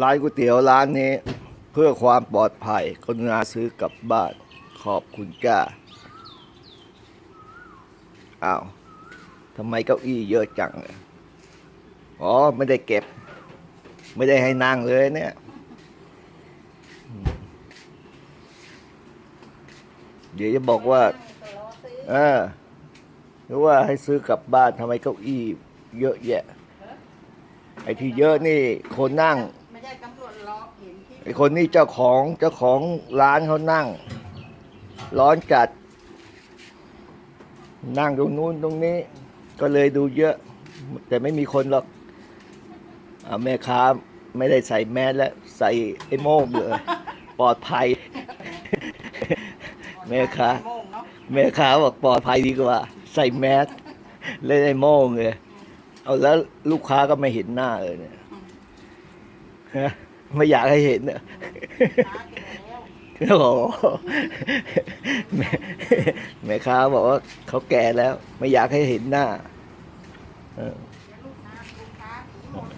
ร้านก๋วยเตี๋ยวร้านนี้ เพื่อความปลอดภัยกรุณาซื้อกลับบ้านขอบคุณจ้าอ้าวทำไมเก้าอี้เยอะจังเลยอ๋อ ไม่ได้เก็บ ไม่ได้ให้นั่งเลยเนี่ย เดี๋ยวจะบอกว่า เออหรือว่าให้ซื้อกลับบ้านทำไมเก้าอี้เยอะแยะ ไอ้ที่เยอะนี่คนนั่ง ไอคนนี้เจ้าของเจ้าของร้านเขานั่ง ร้อนจัด นั่งตรงนู้นตรงนี้ ก็เลยดูเยอะ แต่ไม่มีคนหรอกอแม่ค้าไม่ได้ใส่แมสแล้วใส่ไอ้โม่งเลยปลอดภัย แม่ค้าแม่ค้าบอกปลอดภัยดีกว่า ใส่แมสเล่นไอ้โม่งเลยเอาแล้วลูกค้าก็ไม่เห็นหน้าเลยเนี่ยฮะ ไม่อยากให้เห็นเนี่ยค้าแก่แล้วโอ้โหแม่แม่ค้าบอกว่าเขาแก่แล้ว ไม่อยากให้เห็นหน้าเออเดี๋ยวลูกค้าลูกค้าหนีหมด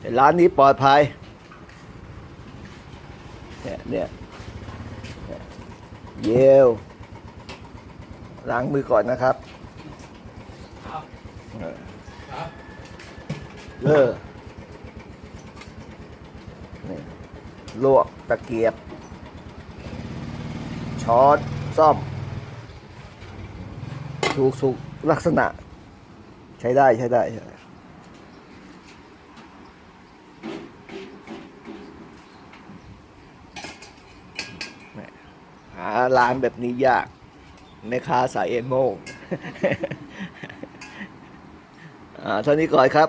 แต่ร้านนี้ปลอดภัย เนี่ยเนี่ยเนี่ยเยวล้างมือก่อนนะครับ เออเออนี่ ลวกตะเกียบ ช้อนซ่อม ถูกสุกลักษณะ ใช้ได้ใช้ได้ใช้ได้หาร้านแบบนี้ยากแม่ค้าสายเอ็นโมอ่าเท่านี้ก่อนครับ